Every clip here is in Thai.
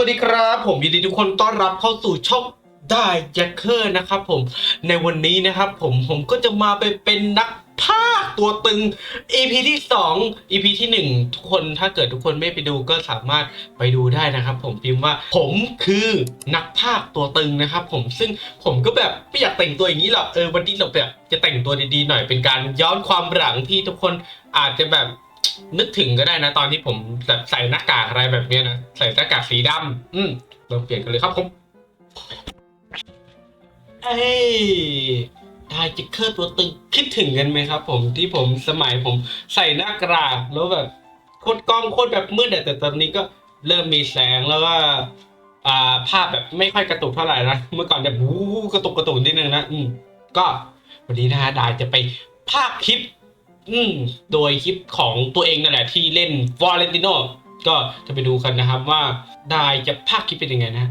วัสดีครับผมยินดีทุกคนต้อนรับเข้าสู่ช่องได้แจ็คเกอร์นะครับผมในวันนี้นะครับผมผมก็จะมาไปเป็นนักภาคตัวตึง EP ที่ 2 EP ที่ 1 ทุกคนถ้าเกิดทุกคนไม่ไปดูก็สามารถไปดูได้นะครับ ผมพิมพ์ว่าผมคือนักภาคตัวตึงนะครับ ผมซึ่งผมก็แบบไม่อยากแต่งตัวอย่างนี้หรอกเออวันนี้เราแบบจะแต่งตัวดีๆหน่อยเป็นการย้อนความหลังที่ทุกคนอาจจะแบบ นึกถึงก็ได้นะ ตอนที่ผมแบบใส่หน้ากากอะไรแบบเนี้ยนะ ใส่หน้ากากสีดำอืมเราเปลี่ยนกันเลยครับผมเอ้ยได้จิกเกอร์ตัวตึงคิดถึงกันไหมครับ ผมที่ผมสมัยผมใส่หน้ากากแล้วแบบโคตรกล้องโคตรแบบมืดอะแต่ตอนนี้ก็เริ่มมีแสงแล้วก็อ่าภาพแบบไม่ค่อยกระตุกเท่าไหร่นะ เมื่อก่อนจะวู้กระตุกกระตุกนิดนึงนะอืมก็วันนี้นะฮะดายจะไปภาคคลิป อืมโดยคลิปของตัวเองนั่นแหละที่เล่นฟอร์เรนติโนก็จะไปดูกันนะครับว่าได้จะภาคคลิปเป็นยังไงนะ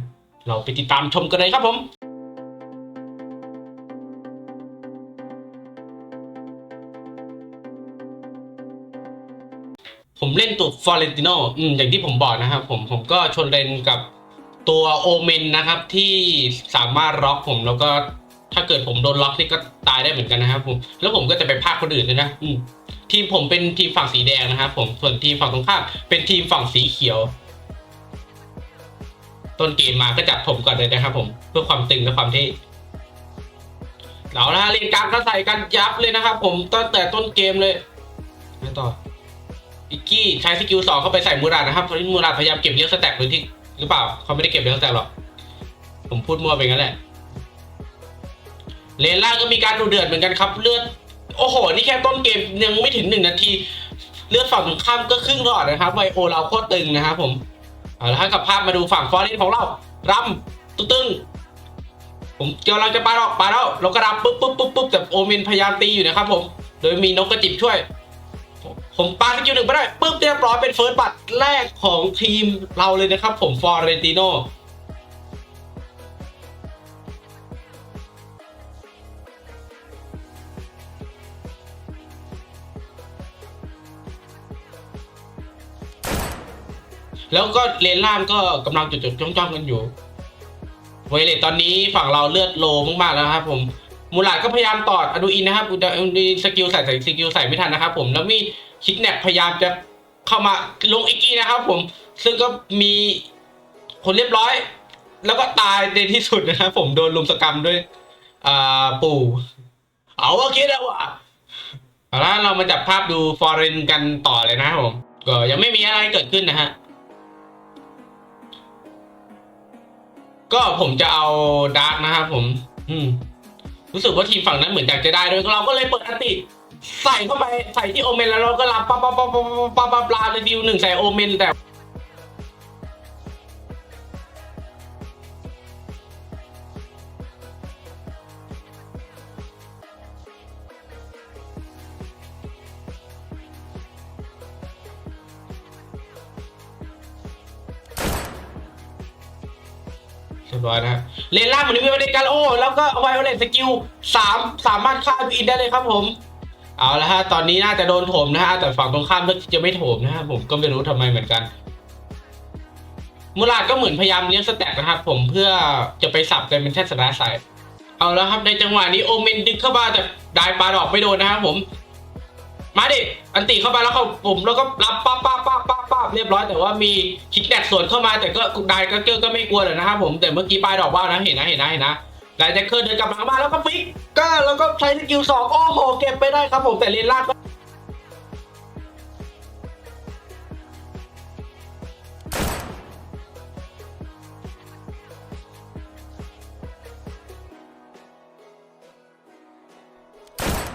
เราไปติดตามชมกันเลยครับผมผมเล่นตัวฟอร์เรนติโนอืมอย่างที่ผมบอกนะครับผมผมก็ชนเลนกับตัวโอเมนนะครับที่สามารถล็อกผมแล้วก็ ถ้าเกิดผมโดนล็อกนี่ก็ตายได้เหมือนกันนะครับ ผม แล้วผมก็จะไปพากคนอื่นด้วยนะทีมผมเป็นทีมฝั่งสีแดงนะครับผมส่วนทีมฝั่งตรงข้ามเป็นทีมฝั่งสีเขียว ต้นเกมมาก็จับผมก่อนเลยนะครับ ผมเพื่อความตึงและความเท่เราละเล่นกลางก็ใส่กันยับเลยนะครับ ผมตั้งแต่ต้นเกมเลยไปต่ออิกกี้ใช้สกิลสองเข้าไปใส่มูราดนะครับเพราะมูราดพยายามเก็บเลี้ยวสแต็กหรือที่หรือเปล่าเขาไม่ได้เก็บเลี้ยวสแต็กหรอกผมพูดมั่วไปงั้นแหละ เลนล่างก็มีการดูเดือดเหมือนกันครับ เลือด โอ้โห นี่แค่ต้นเกมยังไม่ถึงหนึ่งนาที เลือดฝั่งตรงข้ามก็ครึ่งหลอดนะครับไวโอเราโคตรตึงนะครับผม เอาละครับกับภาพมาดูฝั่งฟอร์เรนของเรารำตึ้งผมเกำลังจะปาดออกปาดแล้วเราก็รับปุ๊บปุ๊บปุ๊บปุ๊บแต่โอเมนพยายามตีอยู่นะครับผม โดยมีนกกระจิบช่วย ผมปาสกิลหนึ่งไปได้ปุ๊บเรียบร้อยเป็นเฟิร์สบัตรแรกของทีมเราเลยนะครับผมฟอร์เรนติโน แล้วก็เลนล่างก็กำลังจุดๆจ้องๆกันอยู่ไวเลตตอนนี้ฝั่งเราเลือดโลมากๆแล้วครับ ผมมูลาดก็พยายามตอดอดูอินนะครับอดูอินสกิลใส่ใส่สกิลใส่ไม่ทันนะครับ ผมแล้วมีคิกแนปพยายามจะเข้ามาลงอิกกี้นะครับ ผมซึ่งก็มีคนเรียบร้อย แล้วก็ตายในที่สุดนะครับผมโดนลุมสกรรมด้วยอ่าปู่เอาโอเคแล้วว่ะเอาละเรามาจับภาพดูฟอร์เรนกันต่อเลยนะครับผมก็ยังไม่มีอะไรเกิดขึ้นนะฮะ ก็ผมจะเอาดาร์กนะครับผม อืม รู้สึกว่าทีมฝั่งนั้นเหมือนอยากจะได้ด้วยเราก็เลยเปิดอันติใส่เข้าไปใส่ที่โอเมนแล้วเราก็รับปั๊บปั๊บปั๊บปั๊บปั๊บปั๊บลาเลยดิวหนึ่งใส่โอเมนแต่ รียบร้อยนะฮะเลนล่างเหมือนมีประเด็นกันโอ้แล้วก็ไวโอเลตสกิลสามสามารถฆ่าพีอินได้เลยครับผม เอาละฮะ ตอนนี้น่าจะโดนโถมนะฮะ แต่ฝั่งตรงข้ามเลือจะไม่โถมนะฮะ ผมก็ไม่รู้ทำไมเหมือนกัน มูลาดก็เหมือนพยายามเลี้ยงสแต็กนะครับผมเพื่อจะไปสับกันเป็นแท่สนาใสเอาแล้วครับในจังหวะนี้โอเมนดึงเข้ามาแต่ได้ปลาดอกไม่โดนนะครับผม มาดิ อันติเข้าไปแล้วเขาผมแล้วก็รับปั๊บปั๊บปั๊บปั๊บปั๊บเรียบร้อยแต่ว่ามีคิกแดกสวนเข้ามาแต่ก็ได้ก็เกอร์ก็ไม่กลัวเลยนะครับผมแต่เมื่อกี้ปลายดอกว่าวนะเห็นนะเห็นนะเห็นนะไดแจ็คเกอร์เดินกลับหลังมาแล้วก็ฟิกก็แล้วก็ใช้สกิลสองโอ้โหเก็บไปได้ครับผมแต่เลนล่างก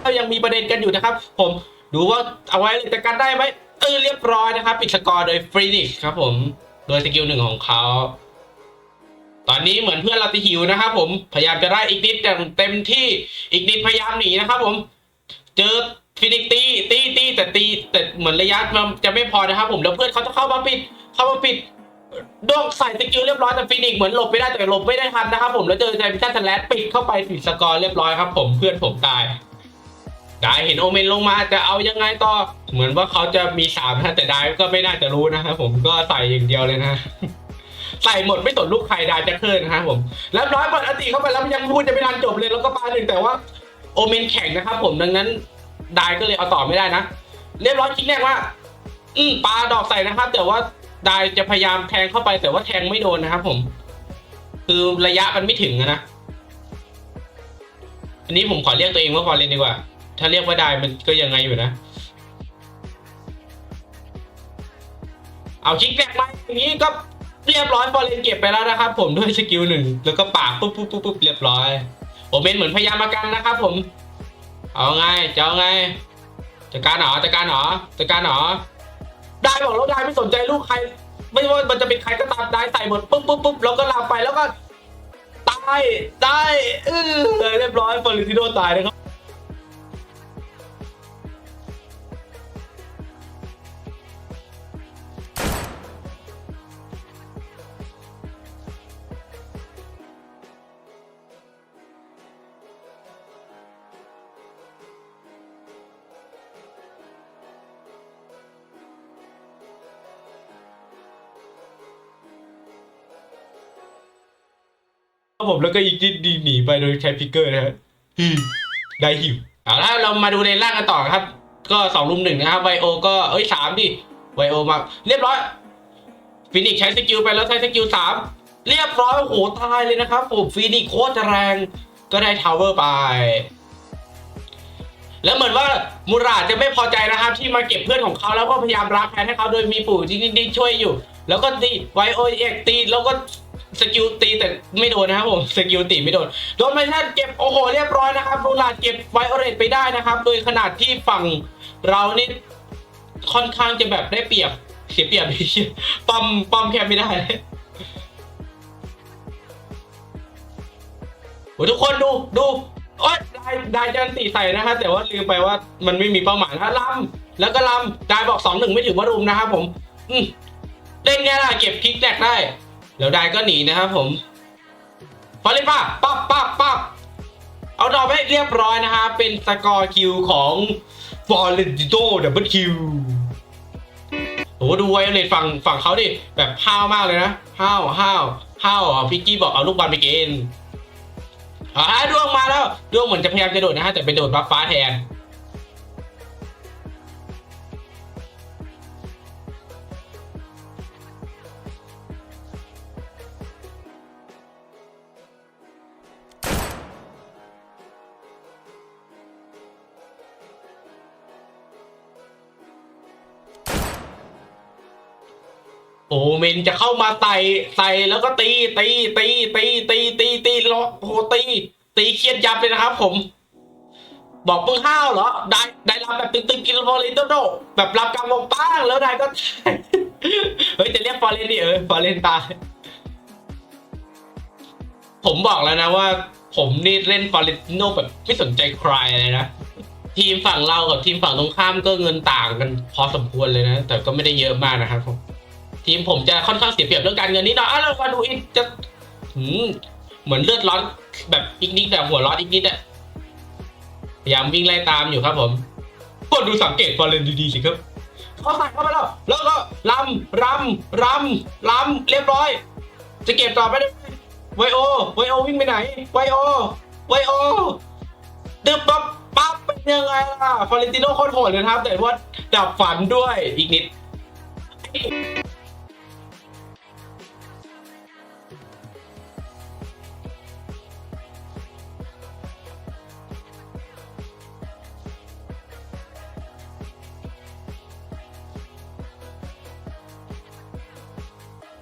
็ยังมีประเด็นกันอยู่นะครับ ผม ดูว่าเอาไว้เลยแต่กันได้ไหมเออเรียบร้อยนะครับ ปิดสกอร์โดยฟรีนิกครับผม โดยสกิลหนึ่งของเขาตอนนี้เหมือนเพื่อนเราติหิวนะครับผมพยายามจะได้อีกนิดแต่เต็มที่อีกนิดพยายามหนีนะครับผม เจอฟินิกตีตีตีแต่ตีแต่เหมือนระยะมันจะไม่พอนะครับ ผมแล้วเพื่อนเขาจะเข้ามาปิด เข้ามาปิดดวงใส่สกิลเรียบร้อยแต่ฟินิกเหมือนหลบไม่ได้แต่หลบไม่ได้ทันนะครับ ผมแล้วเจอแจมิชันแทนแลสปิดเข้าไปปิดสกอร์เรียบร้อยครับ ผมเพื่อนผมตาย ได้เห็นโอเมนลงมาจะเอายังไงต่อเหมือนว่าเขาจะมีสามนะแต่ได้ก็ไม่น่าจะรู้นะครับผมก็ใส่อย่างเดียวเลยนะใส่หมดไม่สนลูกใครได้จะเคิร์นะครับผมแล้วร้อยปกติเข้าไปแล้วยังพูดจะไม่ทันจบเลยแล้วก็ปาหนึ่งแต่ว่า โอเมนแข่งนะครับผมดังนั้นได้ก็เลยเอาต่อไม่ได้นะเรียบร้อยคิดแรกว่า อืมปาดอกใส่นะครับ แต่ว่าได้จะพยายามแทงเข้าไป แต่ว่าแทงไม่โดนนะครับผม คือระยะมันไม่ถึงนะอันนี้ผมขอเรียกตัวเองว่าฟอเรนดีกว่า ถ้าเรียกว่าได้มันก็ยังไงอยู่นะ เอาคิกแรกมาอย่างนี้ก็เรียบร้อยฟอร์เรนเก็บไปแล้วนะครับ ผมด้วยสกิลหนึ่งแล้วก็ปากปุ๊บปุ๊บปุ๊บปุ๊บเรียบร้อยผมเป็นเหมือนพยายามมากันนะครับ ผม เอาไงจะเอาไงจัดการหนอจัดการหนอจัดการหนอได้บอกแล้วได้ไม่สนใจลูกใคร ไม่ว่ามันจะเป็นใครก็ตามได้ใส่หมดปุ๊บปุ๊บปุ๊บแล้วก็ลาไปแล้วก็ตายได้เออเรียบร้อยฟอร์เรนติโนตายนะครับ ผมแล้วก็อีกนิดดีหนีไปโดยใช้พิกเกอร์นะฮะอืมได้หิวเอาละเรามาดูในร่างกันต่อครับ ก็สองรุมหนึ่งนะครับไวโอก็เอ้ยสามดิไวโอมา เรียบร้อยฟินิกซ์ใช้สกิลไปแล้วใช้สกิลสามเรียบร้อยโอ้โหตายเลยนะครับผมฟินิกซ์โคตรจะแรงก็ได้ทาวเวอร์ไป แล้วเหมือนว่ามูราดจะไม่พอใจนะครับ ที่มาเก็บเพื่อนของเขาแล้วก็พยายามรักแทนให้เขาโดยมีปู่ที่นี่ช่วยอยู่ แล้วก็ตีไวโอเอ็กตีแล้วก็ สกิลตีแต่ไม่โดนนะครับผมสกิลตีไม่โดนโดนไมทันเก็บโอ้โหเรียบร้อยนะครับมูราเก็บไวโอเรตไปได้นะครับ โดยขนาดที่ฝั่งเรานี่ค่อนข้างจะแบบได้เปรียบเสียเปรียบปั๊มปั๊มแค่ไม่ได้โอ้ทุกคนดูดูโอ๊ยได้ได้จันตีใส่นะฮะแต่ว่าลืมไปว่ามันไม่มีเป้าหมายนะลำแล้วก็ลำได้บอกสองหนึ่งไม่ถือว่ารุมนะครับผม อืมเล่นไงล่ะเก็บคิกแตกได้ แล้วได้ก็หนีนะครับผมพอเล่นป่ะปั๊บปั๊บปั๊บเอาดอกไปเรียบร้อยนะฮะเป็นสกอร์คิวของฟอร์เรนติโตดับเบิลคิวโอ้โหดูไวเลตฝั่งฝั่งเขาดิ แบบห้าวมากเลยนะห้าวห้าวห้าวอะพิกกี้บอกเอาลูกบอลไปเกณฑ์อ่าดวงมาแล้วดวงเหมือนจะพยายามจะโดดนะฮะแต่ไปโดดบัฟฟ้าแทน โอ้เมนจะเข้ามาไต่ไต่แล้วก็ตีตีตีตีตีตีตีล็อกโอ้โหตีตีเครียดยับเลยนะครับผม บอกมึงห้าวเหรอ ได้ได้รับแบบตึงๆกินฟอร์เรนโดโดแบบรับกำวงป้างแล้วนายก็เฮ้ยจะเรียกฟอร์เรนดิเออฟอร์เรนตายผมบอกแล้วนะว่า ผมนี่เล่นฟอร์เรนโนแบบไม่สนใจใครเลยนะทีมฝั่งเรากับทีมฝั่งตรงข้ามก็เงินต่างกันพอสมควรเลยนะ แต่ก็ไม่ได้เยอะมากนะครับผม ทีมผมจะค่อนข้างเสียเปรียบเรื่องการเงินนิดหน่อยอ้าวแล้วมาดูอีกจะหืมเหมือนเลือดร้อนแบบอีกนิดแบบหัวร้อนอีกนิดอะพยายามวิ่งไล่ตามอยู่ครับผมก็ดูสังเกตฟอร์เรนดีๆสิครับเขาใส่เข้ามาแล้วแล้วก็ลำรำรำรำเรียบร้อย จะเก็บต่อไปได้ไหมไวโอไวโอวิ่งไปไหนไวโอไวโอดึบปั๊บปั๊บเป็นยังไงล่ะฟอร์เรนติโนโคตรโหดเลยครับ แต่ว่าดับฝันด้วยอีกนิด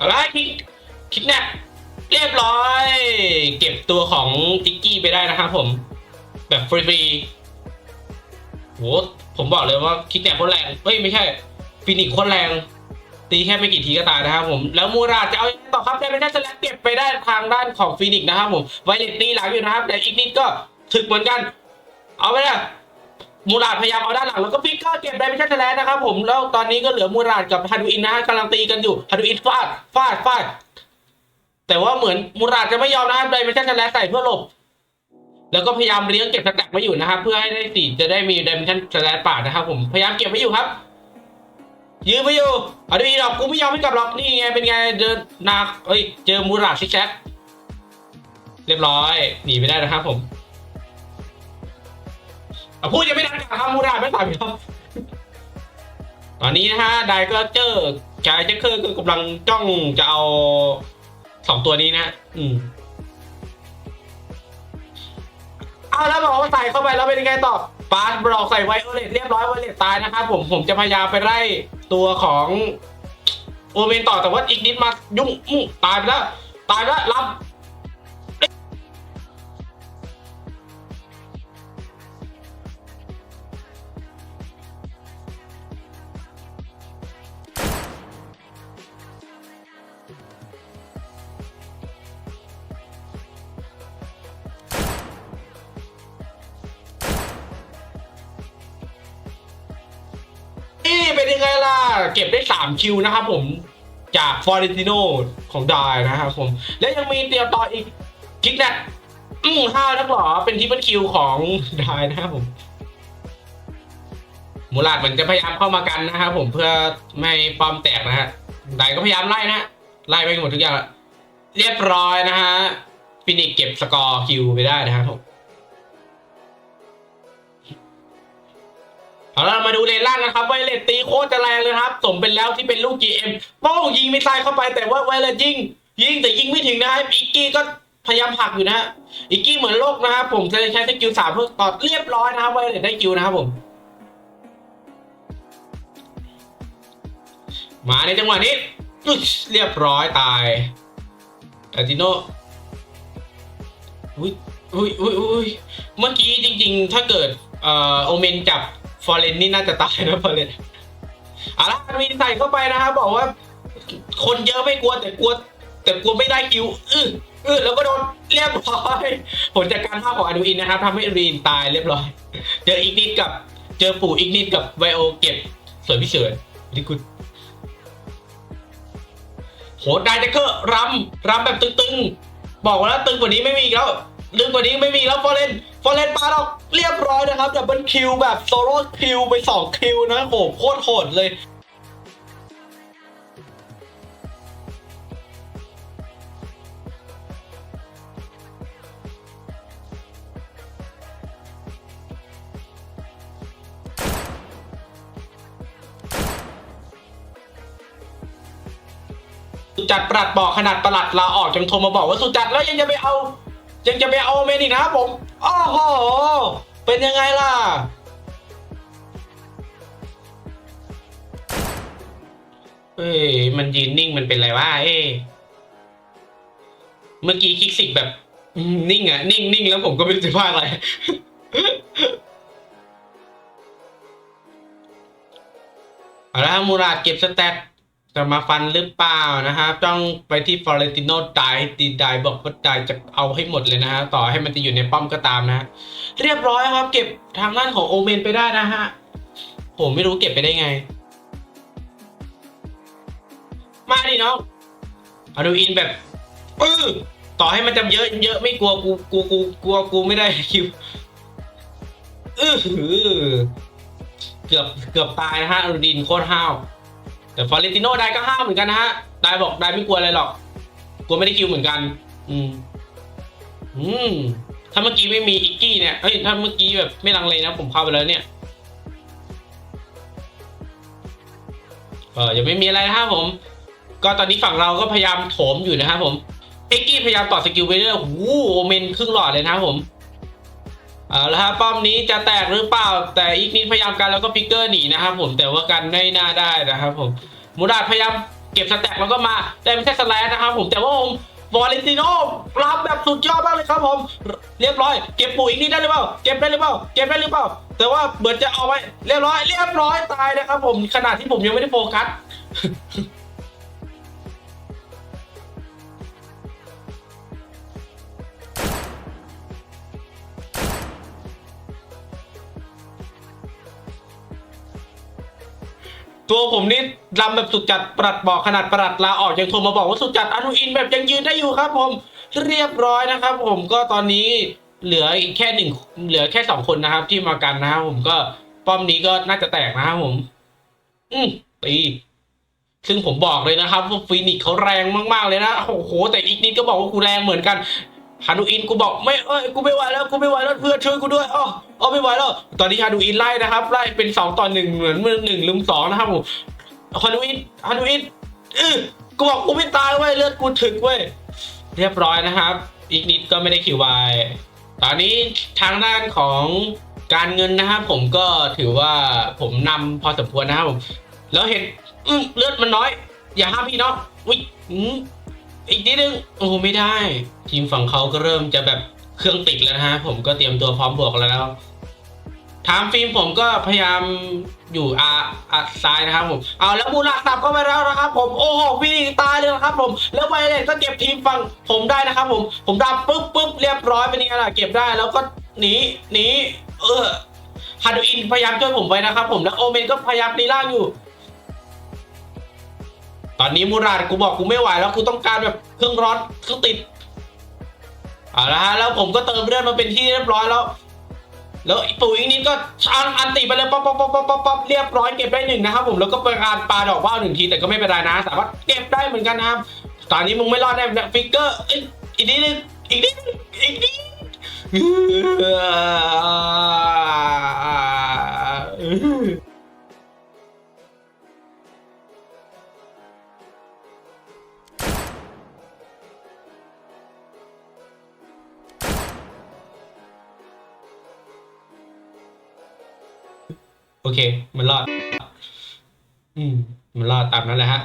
อาละคิดคิดแนบเรียบร้อย เก็บตัวของติกกี้ไปได้นะครับผม แบบฟรีๆโหผมบอกเลยว่าคิดแนบคตรแรงเฮ้ยไม่ใช่ฟินิกคตรแรง ตีแค่ไม่กี่ทีก็ตายนะครับผม แล้วมูราจะเอาไงต่อครับได้ไม่ได้สแลปเก็บไปได้ทางด้านของฟินิกนะครับผมไวเลตตีหลังอยู่นะครับ แต่อีกนิดก็ถึกเหมือนกัน เอาไปเลย มูราดพยายามเอาด้านหลังแล้วก็พิกเกอร์เก็บได้ไม่ใช่แลนะครับผมแล้วตอนนี้ก็เหลือมูราดกับฮาดูอินนะฮะกำลังตีกันอยู่ฮาดูอินฟาดฟาดฟาดแต่ว่าเหมือนมูราดจะไม่ยอมนะครับไดไม่ใช่แลใส่เพื่อหลบ แล้วก็พยายามเลี้ยงเก็บสแต็กไว้อยู่นะครับเพื่อให้ได้สีจะได้มีไดเมนชั่นสแลปาดนะครับผมพยายามเก็บไว้อยู่ครับ ยืนไปอยู่เอาดีหรอกกูไม่ยอมให้กลับหรอกนี่ไงเป็นไงเดินนาเอ้ยเจอมูราดซิกแซกเรียบร้อยหนีไปได้นะครับผม อะพูดยังไม่ทันครับมูราดไม่ตามอีกครับตอนนี้นะฮะไดก็เจอแกเจคเคอร์ก็กำลังจ้องจะเอาสองตัวนี้นะ อืมเอาแล้วบอกว่าใส่เข้าไปแล้วเป็นยังไงต่อปาสบล็อกใส่ไวโอเลตเรียบร้อยไวโอเลตตายนะครับผมผมจะพยายามไปไล่ตัวของโอเมนต่อแต่ว่าอีกนิดมายุ่งตายไปแล้ว ตายไปแล้วรับ เก็บได้ 3 คิวนะครับผมจากฟอร์เรนติโนของดายนะครับผม และยังมีเตียมต่ออีกคิกแนทอืมห้าแล้วหรอเป็นทิปเปิลคิวของดายนะครับผมมูลาดเหมือนจะพยายามเข้ามากันนะครับผมเพื่อไม่ป้อมแตกนะฮะดายก็พยายามไล่นะฮะไล่ไปหมดทุกอย่างเรียบร้อยนะฮะฟินิกเก็บสกอร์คิวไปได้นะครับผม เอาละเรามาดูเลนล่างนะครับไวเลตตีโคตรจะแรงเลยครับ สมเป็นแล้วที่เป็นลูก GM โป้งยิงไม่ตายเข้าไปแต่ว่าไวเลตยิง ยิงแต่ยิงไม่ถึงนะครับอีกกี้ก็พยายามผลักอยู่นะฮะอีกกี้เหมือนโลกนะครับผมจะใช้สกิลสามเพื่อตอดเรียบร้อยนะครับไวเลตได้คิวนะครับผมมาในจังหวะนี้เรียบร้อยตายอาติโนอุ้ยอุ้ยอุ้ยอุ้ยเมื่อกี้จริง ๆ ถ้าเกิดเอ่อโอเมนจับ ฟอร์เรนนี่น่าจะตายนะฟอร์เรนอาละมีใส่เข้าไปนะครับบอกว่า คนเยอะไม่กลัวแต่กลัว แต่กลัวไม่ได้คิวอื้ออื้อแล้วก็โดนเรียบร้อยผลจากการภาพของอนูอินนะครับทำให้รีนตายเรียบร้อย เจออีกนิดกับ เจอปู่อีกนิดกับไวโอเก็บสวยพิเศษนี่คุณโหไดเจคเกอร์รำรำแบบตึงๆ บอกว่าแล้วตึงกว่านี้ไม่มีแล้วตึงกว่านี้ไม่มีแล้วฟอร์เรนฟอร์เรนปาดอก เรียบร้อยนะครับดับเบิลคิวแบบโซโล่คิวไปสองคิวนะโหโคตรโหดเลยสุจัดปลัดบอกขนาดประหลัดลาออกจังโทรมาบอกว่าสุจัดแล้วยังจะไปเอา ยังจะไปเอาเมนอีกนะครับผม โอ้โห เป็นยังไงล่ะ เอ้ยมันยืนนิ่งมันเป็นไรวะเอ้เมื่อกี้คลิกสิกแบบ นิ่งอะนิ่งนิ่งแล้วผมก็ไม่รู้จะว่าอะไร เอาละมูราดเก็บสแตท จะมาฟันหรือเปล่านะครับต้องไปที่ฟลอเรนติโนตายตีดายบอกว่าตายจะเอาให้หมดเลยนะฮะต่อให้มันจะอยู่ในป้อมก็ตามนะ เรียบร้อยครับ เก็บทางด้านของโอเมนไปได้นะฮะผมไม่รู้เก็บไปได้ไง มาดิน้องอาดูอินแบบเออต่อให้มันจะเยอะเยอะไม่กลัวกูกูกูกลัวกูไม่ได้คิวเออหือเกือบเกือบตายนะฮะอดูดินโคตรห้าว แต่ฟอเรนติโน่ได้ก็ห้าวเหมือนกันนะฮะได้บอกได้ไม่กลัวอะไรหรอก กลัวไม่ได้คิวเหมือนกัน อืม อืม ถ้าเมื่อกี้ไม่มีอิกกี้เนี่ยเฮ้ยถ้าเมื่อกี้แบบไม่ลังเลนะผมเข้าไปแล้วเนี่ยเออยังไม่มีอะไรนะครับผม ก็ตอนนี้ฝั่งเราก็พยายามโถมอยู่นะครับผมเอ็กกี้พยายามต่อสกิลไปเรื่อยโอ้โหโอเมนครึ่งหลอดเลยนะครับผม เอาละครับป้อมนี้จะแตกหรือเปล่า แต่อีกนิดพยายามกันแล้วก็ฟิกเกอร์หนีนะครับผมแต่ว่ากันไม่น่าได้นะครับผมมูราดพยายามเก็บสแต็กแล้วก็มาแต่ไม่ใช่สแลชนะครับผมแต่ว่าผมวอลเลนติโนรับแบบสุดยอดมากเลยครับผม เรียบร้อยเก็บปุ๋ยอีกนิดได้หรือเปล่าเก็บได้หรือเปล่าเก็บได้หรือเปล่า แต่ว่าเหมือนจะเอาไว้เรียบร้อย เรียบร้อยตายนะครับผมขนาดที่ผมยังไม่ได้โฟกัส ตัวผมนี่รำแบบสุดจัดปรัดบอกขนาดปรัดลาออกยังโทรมาบอกว่าสุดจัดอนุอินแบบยังยืนได้อยู่ครับ ผมเรียบร้อยนะครับ ผมก็ตอนนี้เหลืออีกแค่หนึ่งเหลือแค่สองคนนะครับ ที่มากันนะครับผมก็ป้อมนี้ก็น่าจะแตกนะครับผม อืมตีซึ่งผมบอกเลยนะครับว่าฟีนิกเขาแรงมากๆเลยนะโอ้โหแต่อีกนิดก็บอกว่ากูแรงเหมือนกัน ฮานูอินกูบอกไม่เอ้ยกูไม่ไหวแล้วกูไม่ไหวแล้วเพื่อนช่วยกูด้วยอ๋ออ๋อไม่ไหวแล้ว ตอนนี้ฮานูอินไล่นะครับไล่เป็นสองต่อหนึ่งเหมือนมือหนึ่งลุมสองนะครับผมฮานูอินฮานูอินเออกูบอกกูไม่ตายเว้ยเลือดกูถึกเว้ยเรียบร้อยนะครับ อีกนิดก็ไม่ได้คิวไวตอนนี้ทางด้านของการเงินนะครับผมก็ถือว่าผมนำพอสมควรนะครับผมแล้วเห็นเลือดมันน้อย อย่าห้ามพี่เนาะวิอืม อีกนิดนึงโอ้ไม่ได้ ทีมฝั่งเขาก็เริ่มจะแบบเครื่องติดแล้วนะฮะ ผมก็เตรียมตัวพร้อมบวกแล้วทามฟิล์มผมก็พยายามอยู่อาอาซ้ายนะครับผมเอาแล้วมูลาสับเข้าไปแล้วนะครับ ผมโอ้โหวิ่งตายเลยนะครับ ผมแล้วไวเลยก็เก็บทีมฝั่งผมได้นะครับ ผมผมดับปุ๊บปุ๊บเรียบร้อยเป็นยังไงล่ะเก็บได้แล้วก็หนีหนีเออฮาดูอินพยายามช่วยผมไว้นะครับ ผมแล้วโอเมนก็พยายามตีล่างอยู่ ตอนนี้มูราดกูบอกกูไม่ไหวแล้วกูต้องการแบบเครื่องร้อนเครื่องติดเอาละฮะแล้วผมก็เติมเลือดมาเป็นที่เรียบร้อยแล้ว แล้วปู่อีกนิดก็อันอันติไปเลยป๊อปป๊อปป๊อปป๊อปป๊อปป๊อปเรียบร้อยเก็บได้หนึ่งนะครับผมแล้วก็เป็นการปาดอกว่าวหนึ่งทีแต่ก็ไม่เป็นไรนะสามารถเก็บได้เหมือนกันนะครับตอนนี้มึงไม่รอดแน่ฟิกเกอร์อีกนิดนึงอีกนิดนึงอีกนิด โอเค มันรอด อืม มันรอดตามนั้นแหละฮะ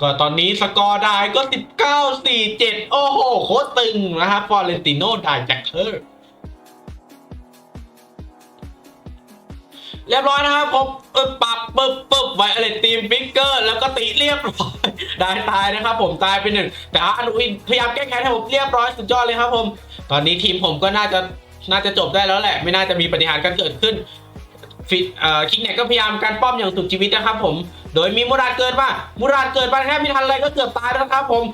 ก็ตอนนี้สกอร์ได้ก็19 4 7โอ้โห โคตรตึงนะครับฟอร์เรนติโนได้จากเธอเรียบร้อยนะครับผมเออปรับปึ๊บปึ๊บไวอะไรทีมฟิกเกอร์ แล้วก็ตีเรียบร้อยได้ตายนะครับผมตายไปหนึ่ง แต่อานุอินพยายามแก้แค้นให้ผมเรียบร้อยสุดยอดเลยครับผม ตอนนี้ทีมผมก็น่าจะน่าจะจบได้แล้วแหละ ไม่น่าจะมีปฏิหารกันเกิดขึ้น คิกเน็กก็พยายามการป้อมอย่างสุดชีวิตนะครับผม โดยมีมูราดเกิดมามูราดเกิดมาแค่ไม่ทันอะไรก็เกือบตายแล้วครับผม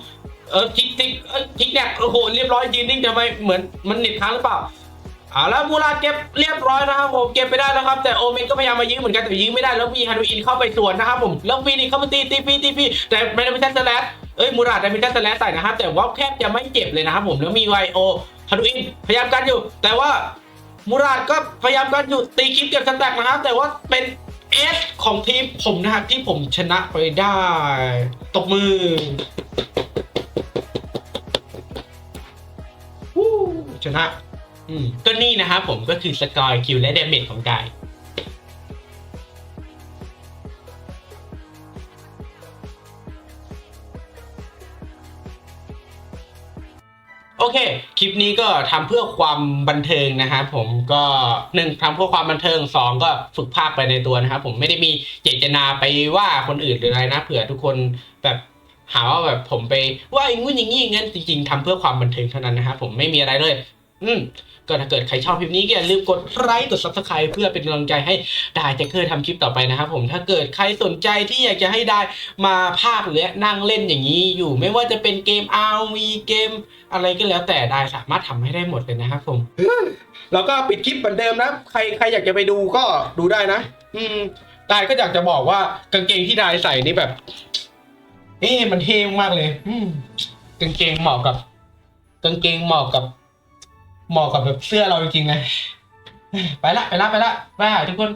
เออคิกทิกคิกเน็กโอ้โหเรียบร้อยยืนนิ่งทำไมเหมือนมันหนิดค้างหรือเปล่าเอาแล้วมูราดเก็บเรียบร้อยนะครับผมเก็บไปได้แล้วครับแต่โอเมนก็พยายามมายื้อเหมือนกันแต่ยื้อไม่ได้แล้วมีฮานูอินเข้าไปสวนนะครับผมแล้วฟีนี่เข้ามาตีตีฟีตีฟีแต่ไม่ได้เป็นแค่สแลชเอ้ยมูราดได้เป็นแค่สแลชใส่นะครับแต่ว่าแทบจะไม่เจ็บเลยนะครับผมแล้วมีไวโอฮานูอินพยายามกันอยู่ แต่ว่า มูราดก็พยายามกันอยู่ตีคลิปเก็บสแต็กนะครับแต่ว่าเป็นเอสของทีมผมนะครับที่ผมชนะไปได้ ตกมือชนะ อืมก็นี่นะครับผมก็คือสกอร์คิวและเดเมจของกาย คลิปนี้ก็ทำเพื่อความบันเทิงนะครับผมก็หนึ่งทำเพื่อความบันเทิงสองก็ฝึกภาคไปในตัวนะครับผมไม่ได้มีเจตนาไปว่าคนอื่นหรืออะไรนะเผื่อทุกคนแบบหาว่าแบบผมไปว่าอย่างงู้นอย่างงี้อย่างนั้นจริงๆทำเพื่อความบันเทิงเท่านั้นนะครับผมไม่มีอะไรเลย อืมก็ถ้าเกิดใครชอบคลิปนี้ก็อย่าลืมกดไลค์กด subscribe เพื่อเป็นกำลังใจให้ได้แจ็คเกอร์ทำคลิปต่อไปนะครับผมถ้าเกิดใครสนใจที่อยากจะให้ได้มาภาคหรือนั่งเล่นอย่างนี้อยู่ ไม่ว่าจะเป็นเกม RV เกม อะไรก็แล้วแต่ได้สามารถทำให้ได้หมดเลยนะครับผม แล้วก็ปิดคลิปเหมือนเดิมนะใครใครอยากจะไปดูก็ดูได้นะ อืมดายก็อยากจะบอกว่ากางเกงที่ดายใส่นี่แบบเอ๊ะมันเท่มากเลย อืมกางเกงเหมาะกับ กางเกงเหมาะกับ เหมาะกับแบบเสื้อเราจริงๆเลย ไปละไปละไปละบายทุกคน